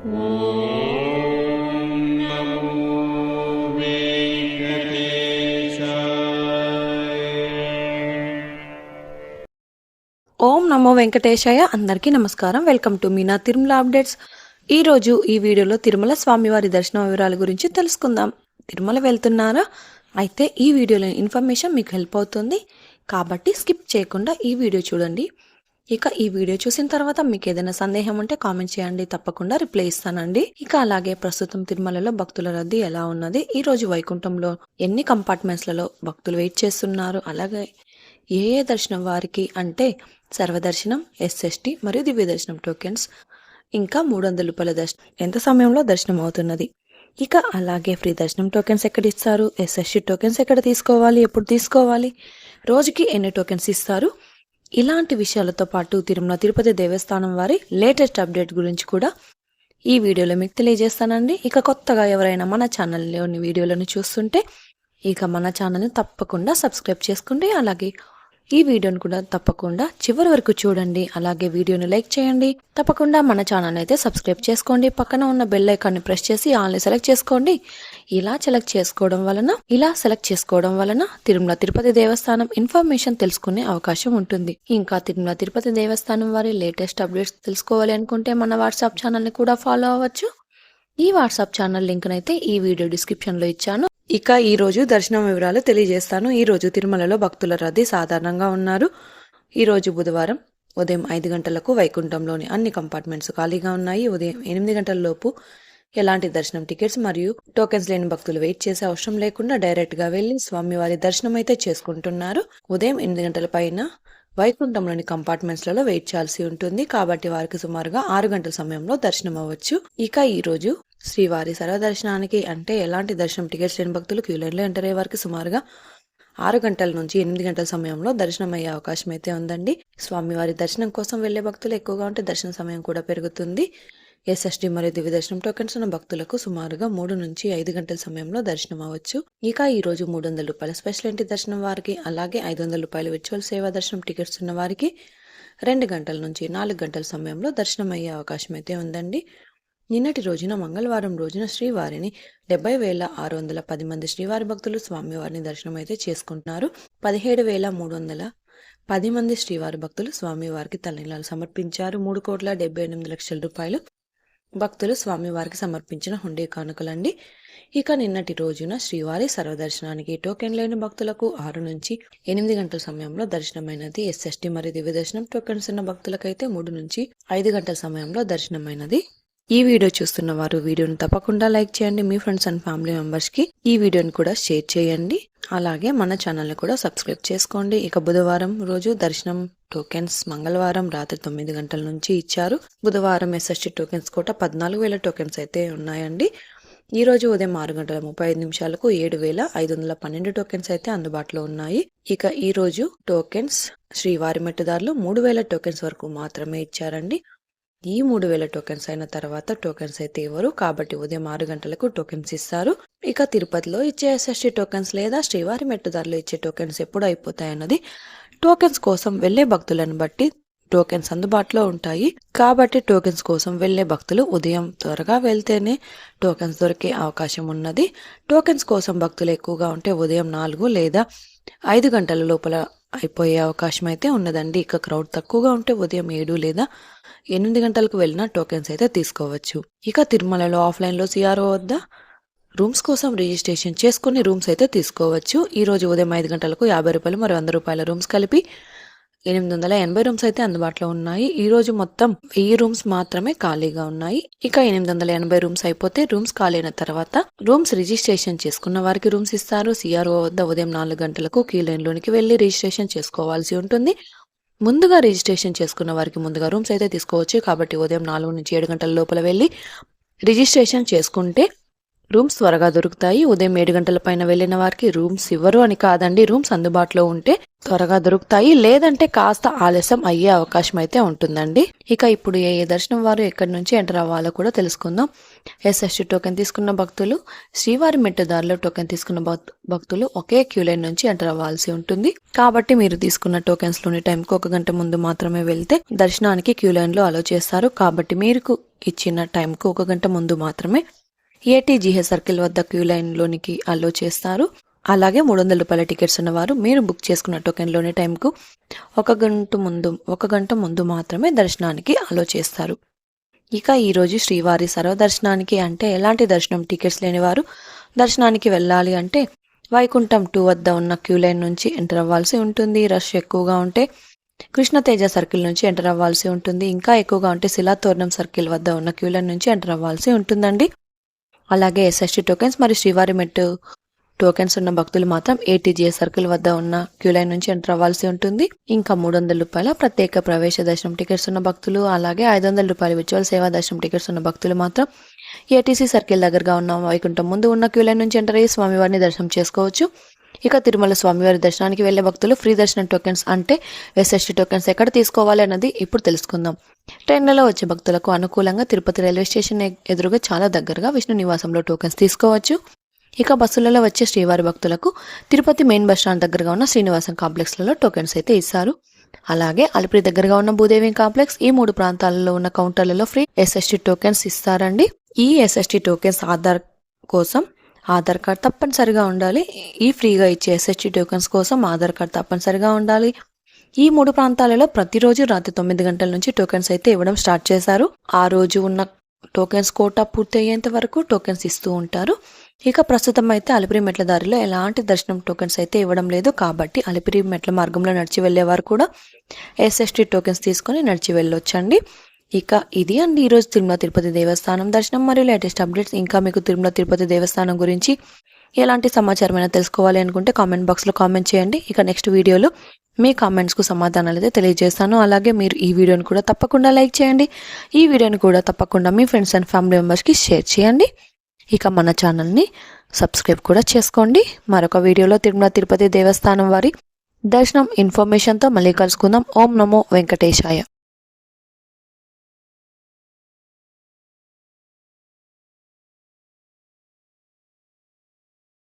ఓం నమో వెంకటేశాయ అందరికీ నమస్కారం. Welcome to Meena Tirumala updates. ఈ రోజు ఈ వీడియోలో తిరుమల స్వామివారి దర్శన వివరాల గురించి తెలుసుకుందాం. తిరుమల వెళ్తున్నారా? అయితే ఈ వీడియోలో ఇన్ఫర్మేషన్ మీకు హెల్ప్ అవుతుంది. కాబట్టి స్కిప్ చేయకుండా ఈ వీడియో చూడండి. ఇక ఈ వీడియో చూసిన తర్వాత మీకు ఏదైనా సందేహం ఉంటే కామెంట్ చేయండి తప్పకుండా రిప్లై ఇస్తానండి. ఇక అలాగే ప్రస్తుతం తిరుమలలో భక్తుల రద్దీ ఎలా ఉన్నది? ఈ రోజు వైకుంఠంలో ఎన్ని కంపార్ట్మెంట్స్లలో భక్తులు వెయిట్ చేస్తున్నారు? అలాగే ఏ ఏ దర్శనం వారికి అంటే సర్వదర్శనం ఎస్ఎస్టి మరియు దివ్య దర్శనం టోకెన్స్ ఇంకా మూడు వందల రూపాయల దర్శనం ఎంత సమయంలో దర్శనం అవుతున్నది? ఇక అలాగే ఫ్రీ దర్శనం టోకెన్స్ ఎక్కడ ఇస్తారు? ఎస్ఎస్టి టోకెన్స్ ఎక్కడ తీసుకోవాలి? ఎప్పుడు తీసుకోవాలి? రోజుకి ఎన్ని టోకెన్స్ ఇస్తారు? ఇలాంటి విషయాలతో పాటు తిరుమల తిరుపతి దేవస్థానం వారి లేటెస్ట్ అప్డేట్ గురించి కూడా ఈ వీడియోలో మీకు తెలియజేస్తానండి. ఇక కొత్తగా ఎవరైనా మన ఛానల్లోని వీడియోలను చూస్తుంటే ఇక మన ఛానల్ని తప్పకుండా సబ్స్క్రైబ్ చేసుకోండి అలాగే ఈ వీడియోను కూడా తప్పకుండా చివరి వరకు చూడండి. అలాగే వీడియోని లైక్ చేయండి. తప్పకుండా మన ఛానల్ అయితే సబ్స్క్రైబ్ చేసుకోండి. పక్కన ఉన్న బెల్ ఐకాన్ని ప్రెస్ చేసి ఆల్ని సెలెక్ట్ చేసుకోండి. ఇలా సెలెక్ట్ చేసుకోవడం వలన ఇలా సెలెక్ట్ చేసుకోవడం వలన తిరుమల తిరుపతి దేవస్థానం ఇన్ఫర్మేషన్ తెలుసుకునే అవకాశం ఉంటుంది. ఇంకా తిరుమల తిరుపతి దేవస్థానం వారి లేటెస్ట్ అప్డేట్స్ తెలుసుకోవాలి అనుకుంటే మన వాట్సాప్ ఛానల్ని కూడా ఫాలో అవ్వచ్చు. ఈ వాట్సాప్ ఛానల్ లింక్ అయితే ఈ వీడియో డిస్క్రిప్షన్లో ఇచ్చాను. ఇక ఈరోజు దర్శనం వివరాలు తెలియజేస్తాను. ఈరోజు తిరుమలలో భక్తుల రద్దీ సాధారణంగా ఉన్నారు. ఈరోజు బుధవారం ఉదయం ఐదు గంటలకు వైకుంఠంలోని అన్ని కంపార్ట్మెంట్స్ ఖాళీగా ఉన్నాయి. ఉదయం ఎనిమిది గంటల లోపు ఎలాంటి దర్శనం టికెట్స్ మరియు టోకెన్స్ లేని భక్తులు వెయిట్ చేసే అవసరం లేకుండా డైరెక్ట్గా వెళ్ళి స్వామివారి దర్శనం అయితే చేసుకుంటున్నారు. ఉదయం ఎనిమిది గంటల పైన వైకుంఠంలోని కంపార్ట్మెంట్స్లలో వెయిట్ చేయాల్సి ఉంటుంది. కాబట్టి వారికి సుమారుగా ఆరు గంటల సమయంలో దర్శనం అవ్వచ్చు. ఇక ఈ రోజు శ్రీవారి సర్వదర్శనానికి అంటే ఎలాంటి దర్శనం? టికెట్స్ లేని భక్తులు క్యూ లైన్లో ఎంటర్ అయ్యే వారికి సుమారుగా ఆరు గంటల నుంచి ఎనిమిది గంటల సమయంలో దర్శనం అయ్యే అవకాశం అయితే ఉందండి. స్వామివారి దర్శనం కోసం వెళ్ళే భక్తులు ఎక్కువగా ఉంటే దర్శన సమయం కూడా పెరుగుతుంది. ఎస్ఎస్డి మరియు దివ్య దర్శనం టోకెన్స్ ఉన్న భక్తులకు సుమారుగా మూడు నుంచి ఐదు గంటల సమయంలో దర్శనం అవ్వచ్చు. ఇక ఈ రోజు మూడు వందల రూపాయల స్పెషల్ ఎంట్రీ దర్శనం వారికి అలాగే ఐదు వందల రూపాయల విర్చువల్ సేవా దర్శనం టికెట్స్ ఉన్న వారికి రెండు గంటల నుంచి నాలుగు గంటల సమయంలో దర్శనం అయ్యే అవకాశం అయితే ఉందండి. నిన్నటి రోజున మంగళవారం రోజున శ్రీవారిని డెబ్బై వేల ఆరు వందల పది మంది శ్రీవారి భక్తులు స్వామివారిని దర్శనం అయితే చేసుకుంటున్నారు పదిహేడు వేల మూడు వందల పది మంది శ్రీవారి భక్తులు స్వామివారికి తలనీలాలు సమర్పించారు. మూడు కోట్ల డెబ్బై ఎనిమిది లక్షల రూపాయలు భక్తులు స్వామివారికి సమర్పించిన హుండీ కానుకలండి. ఇక నిన్నటి రోజున శ్రీవారి సర్వదర్శనానికి టోకెన్ లేని భక్తులకు ఆరు నుంచి ఎనిమిది గంటల సమయంలో దర్శనమైనది. ఎస్ఎస్టీ మరియు దివ్య దర్శనం టోకెన్స్ ఉన్న భక్తులకైతే మూడు నుంచి ఐదు గంటల సమయంలో దర్శనమైనది. ఈ వీడియో చూస్తున్న వారు వీడియోను తప్పకుండా లైక్ చేయండి. మీ ఫ్రెండ్స్ అండ్ ఫ్యామిలీ మెంబర్స్కి ఈ వీడియోని కూడా షేర్ చేయండి. అలాగే మన ఛానల్ని కూడా సబ్స్క్రైబ్ చేసుకోండి. ఇక బుధవారం రోజు దర్శనం టోకెన్స్ మంగళవారం రాత్రి తొమ్మిది గంటల నుంచి ఇచ్చారు. బుధవారం ఎస్ఎస్టీ టోకెన్స్ కూడా పద్నాలుగు వేల టోకెన్స్ అయితే ఉన్నాయండి. ఈ రోజు ఉదయం ఆరు గంటల ముప్పై ఐదు నిమిషాలకు ఏడు వేల ఐదు వందల పన్నెండు టోకెన్స్ అయితే అందుబాటులో ఉన్నాయి. ఇక ఈ రోజు టోకెన్స్ శ్రీవారి మెట్టుదారులు మూడు వేల టోకెన్స్ వరకు మాత్రమే ఇచ్చారండి. ఈ మూడు వేల టోకెన్స్ అయిన తర్వాత టోకెన్స్ అయితే ఇవ్వరు. కాబట్టి ఉదయం ఆరు గంటలకు టోకెన్స్ ఇస్తారు. ఇక తిరుపతిలో ఇచ్చే ఎస్ఎస్టీ టోకెన్స్ లేదా శ్రీవారి మెట్టుదారులు ఇచ్చే టోకెన్స్ ఎప్పుడు అయిపోతాయన్నది టోకెన్స్ కోసం వెళ్ళే భక్తులను బట్టి టోకెన్స్ అందుబాటులో ఉంటాయి. కాబట్టి టోకెన్స్ కోసం వెళ్ళే భక్తులు ఉదయం త్వరగా వెళ్తేనే టోకెన్స్ దొరికే అవకాశం ఉన్నది. టోకెన్స్ కోసం భక్తులు ఎక్కువగా ఉంటే ఉదయం నాలుగు లేదా ఐదు గంటల లోపల అయిపోయే అవకాశం అయితే ఉన్నదండి. ఇక క్రౌడ్ తక్కువగా ఉంటే ఉదయం ఏడు లేదా ఎనిమిది గంటలకు వెళ్ళిన టోకెన్స్ అయితే తీసుకోవచ్చు. ఇక తిరుమలలో ఆఫ్లైన్లో సిఆర్ఓ వద్ద రూమ్స్ కోసం రిజిస్ట్రేషన్ చేసుకుని రూమ్స్ అయితే తీసుకోవచ్చు. ఈ రోజు ఉదయం ఐదు గంటలకు యాభై రూపాయలు మరియు వంద రూపాయల రూమ్స్ కలిపి ఎనిమిది వందల ఎనభై రూమ్స్ అయితే అందుబాటులో ఉన్నాయి. ఈ రోజు మొత్తం వెయ్యి రూమ్స్ మాత్రమే ఖాళీగా ఉన్నాయి. ఇక ఎనిమిది వందల ఎనభై రూమ్స్ అయిపోతే రూమ్స్ ఖాళీ అయిన తర్వాత రూమ్స్ రిజిస్ట్రేషన్ చేసుకున్న వారికి రూమ్స్ ఇస్తారు. సిఆర్ఓ వద్ద ఉదయం నాలుగు గంటలకు కీ లైన్ లోనికి వెళ్ళి రిజిస్ట్రేషన్ చేసుకోవాల్సి ఉంటుంది. ముందుగా రిజిస్ట్రేషన్ చేసుకున్న వారికి ముందుగా రూమ్స్ అయితే తీసుకోవచ్చు. కాబట్టి ఉదయం నాలుగు నుంచి ఏడు గంటల లోపల వెళ్ళి రిజిస్ట్రేషన్ చేసుకుంటే రూమ్స్ త్వరగా దొరుకుతాయి. ఉదయం ఏడు గంటల పైన వెళ్ళిన వారికి రూమ్స్ ఇవ్వరు అని కాదండి. రూమ్స్ అందుబాటులో ఉంటే త్వరగా దొరుకుతాయి. లేదంటే కాస్త ఆలస్యం అయ్యే అవకాశం అయితే ఉంటుందండి. ఇక ఇప్పుడు ఏ ఏ దర్శనం వారు ఎక్కడి నుంచి ఎంటర్ అవ్వాలో కూడా తెలుసుకుందాం. ఎస్ఎస్టీ టోకెన్ తీసుకున్న భక్తులు శ్రీవారి మెట్టుదారిలో టోకెన్ తీసుకున్న భక్- భక్తులు ఒకే క్యూ లైన్ నుంచి ఎంటర్ అవ్వాల్సి ఉంటుంది. కాబట్టి మీరు తీసుకున్న టోకెన్స్లోని టైంకి ఒక గంట ముందు మాత్రమే వెళ్తే దర్శనానికి క్యూ లైన్లో అలో చేస్తారు. కాబట్టి మీరు ఇచ్చిన టైంకు ఒక గంట ముందు మాత్రమే ఏటీజీహెచ్ సర్కిల్ వద్ద క్యూ లైన్ లోనికి అలో చేస్తారు. అలాగే మూడు వందల రూపాయల టికెట్స్ ఉన్నవారు మీరు బుక్ చేసుకున్న టోకెన్లోని టైంకు ఒక గంట ముందు ఒక గంట ముందు మాత్రమే దర్శనానికి అలో చేస్తారు. ఇక ఈరోజు శ్రీవారి సర్వదర్శనానికి అంటే ఎలాంటి దర్శనం టికెట్స్ లేనివారు దర్శనానికి వెళ్ళాలి అంటే వైకుంఠం టూ వద్ద ఉన్న క్యూ లైన్ నుంచి ఎంటర్ అవ్వాల్సి ఉంటుంది. రష్ ఎక్కువగా ఉంటే కృష్ణతేజ సర్కిల్ నుంచి ఎంటర్ అవ్వాల్సి ఉంటుంది. ఇంకా ఎక్కువగా ఉంటే శిలాతోరణం సర్కిల్ వద్ద ఉన్న క్యూ లైన్ నుంచి ఎంటర్ అవ్వాల్సి ఉంటుందండి. అలాగే ఎస్ఎస్టీ టోకెన్స్ మరియు శ్రీవారి మెట్టు టోకెన్స్ ఉన్న భక్తులు మాత్రం ఏటీజీఎస్ సర్కిల్ వద్ద ఉన్న క్యూ లైన్ నుంచి ఎంటర్ అవ్వాల్సి ఉంటుంది. ఇంకా మూడు వందల రూపాయల ప్రత్యేక ప్రవేశ దర్శనం టికెట్స్ ఉన్న భక్తులు అలాగే ఐదు వందల రూపాయల విజువల్ సేవా దర్శనం టికెట్స్ ఉన్న భక్తులు మాత్రం ఏటీసీ సర్కిల్ దగ్గరగా ఉన్న వైకుంఠం ముందు ఉన్న క్యూ లైన్ నుంచి ఎంటర్ అయ్యి స్వామివారిని దర్శనం చేసుకోవచ్చు. ఇక తిరుమల స్వామివారి దర్శనానికి వెళ్ళే భక్తులు ఫ్రీ దర్శనం టోకెన్స్ అంటే ఎస్ఎస్టీ టోకెన్స్ ఎక్కడ తీసుకోవాలి అన్నది ఇప్పుడు తెలుసుకుందాం. ట్రైన్లలో వచ్చే భక్తులకు అనుకూలంగా తిరుపతి రైల్వే స్టేషన్ ఎదురుగా చాలా దగ్గరగా విష్ణు నివాసంలో టోకెన్స్ తీసుకోవచ్చు. ఇక బస్సులలో వచ్చే శ్రీవారి భక్తులకు తిరుపతి మెయిన్ బస్ స్టాండ్ దగ్గరగా ఉన్న శ్రీనివాసం కాంప్లెక్స్లలో టోకెన్స్ అయితే ఇస్తారు. అలాగే అలిపిరి దగ్గరగా ఉన్న భూదేవి కాంప్లెక్స్ ఈ మూడు ప్రాంతాలలో ఉన్న కౌంటర్లలో ఫ్రీ ఎస్ఎస్టీ టోకెన్స్ ఇస్తారండి. ఈ ఎస్ఎస్టీ టోకెన్స్ ఆధార్ కోసం ఆధార్ కార్డ్ తప్పనిసరిగా ఉండాలి. ఈ ఫ్రీగా ఇచ్చే ఎస్ఎస్టీ టోకెన్స్ కోసం ఆధార్ కార్డ్ తప్పనిసరిగా ఉండాలి. ఈ మూడు ప్రాంతాలలో ప్రతిరోజు రాత్రి తొమ్మిది గంటల నుంచి టోకెన్స్ అయితే ఇవ్వడం స్టార్ట్ చేశారు. ఆ రోజు ఉన్న టోకెన్స్ కోటా పూర్తి అయ్యేంత వరకు టోకెన్స్ ఇస్తూ ఉంటారు. ఇక ప్రస్తుతం అయితే అలిపిరి మెట్ల దారిలో ఎలాంటి దర్శనం టోకెన్స్ అయితే ఇవ్వడం లేదు. కాబట్టి అలిపిరి మెట్ల మార్గంలో నడిచి వెళ్ళేవారు కూడా. ఎస్ఎస్టీ టోకెన్స్ తీసుకొని నడిచి వెళ్ళొచ్చండి. ఇక ఇది అండి. ఈరోజు తిరుమల తిరుపతి దేవస్థానం దర్శనం మరియు లేటెస్ట్ అప్డేట్స్. ఇంకా మీకు తిరుమల తిరుపతి దేవస్థానం గురించి ఎలాంటి సమాచారం అయినా తెలుసుకోవాలి అనుకుంటే కామెంట్ బాక్స్లో కామెంట్ చేయండి. ఇక నెక్స్ట్ వీడియోలో మీ కామెంట్స్కు సమాధానాలు అయితే తెలియజేస్తాను. అలాగే మీరు ఈ వీడియోని కూడా తప్పకుండా లైక్ చేయండి. ఈ వీడియోని కూడా తప్పకుండా మీ ఫ్రెండ్స్ అండ్ ఫ్యామిలీ మెంబర్స్కి షేర్ చేయండి. ఇక మన ఛానల్ని సబ్స్క్రైబ్ కూడా చేసుకోండి. మరొక వీడియోలో తిరుమల తిరుపతి దేవస్థానం వారి దర్శనం ఇన్ఫర్మేషన్తో మళ్ళీ కలుసుకుందాం. ఓం నమో వెంకటేశాయ.